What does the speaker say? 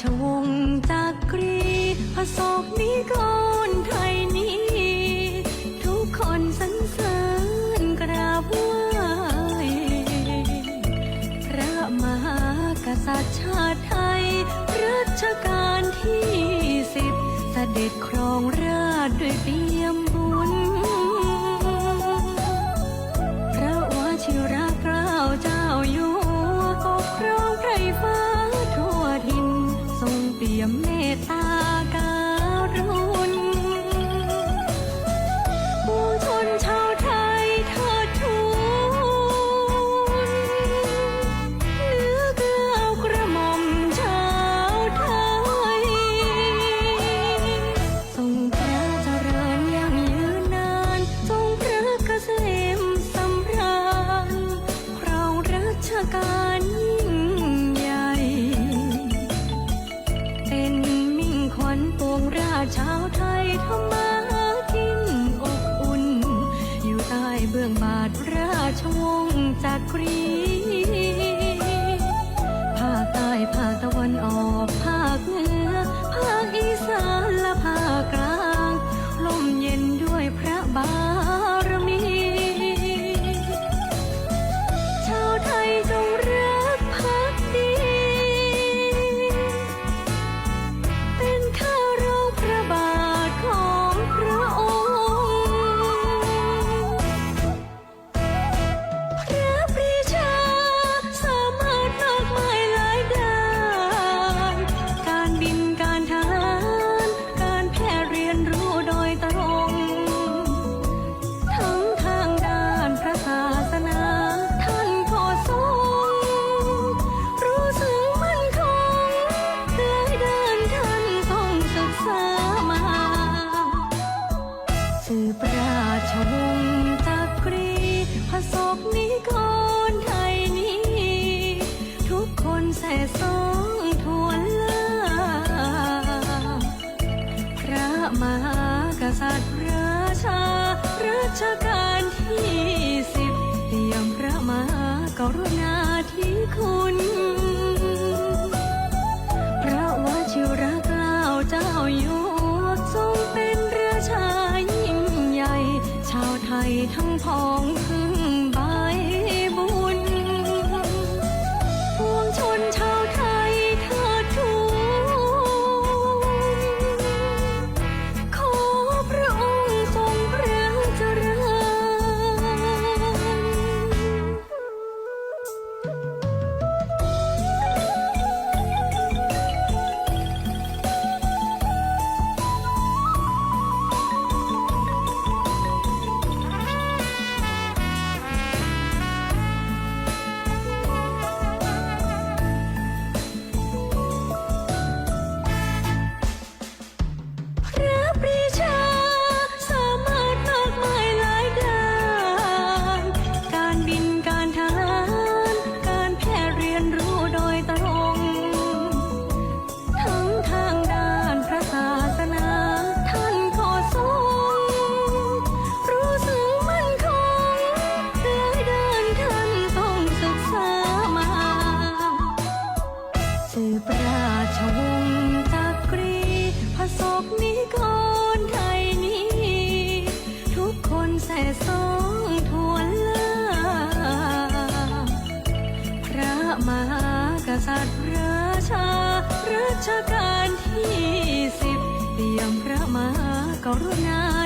ชวงศ์จักรีพระศกนิกรไทยนี้ ทุกคนสรรเสริญกราบไหว้พระมหากษัตริย์ชาติไทย รัชกาลที่สิบเสด็จครองราชด้วยเปี่ยมบุญ กาลยิ่งใหญ่ เป็นมิ่งขวัญปวงราชาวไทยทำมาหากินอบอุ่น อยู่ใต้เบื้องบาทราชวงศ์จักรีภาคใต้ภาคตะวันออกภาคเหนือภาคอีสาน รุณาธิคุณ พระวชิรเกล้าเจ้าอยู่ทรงเป็นราชายิ่งใหญ่ ชาวไทยทั้งพ้องพึ่ง สืบราชวงศ์จักรีพระศกนิกรไทยนี้ ทุกคนแส่สองทวนลาพระมหากษัตริย์ราชารัชกาลที่สิบเปี่ยมพระมหากรุณา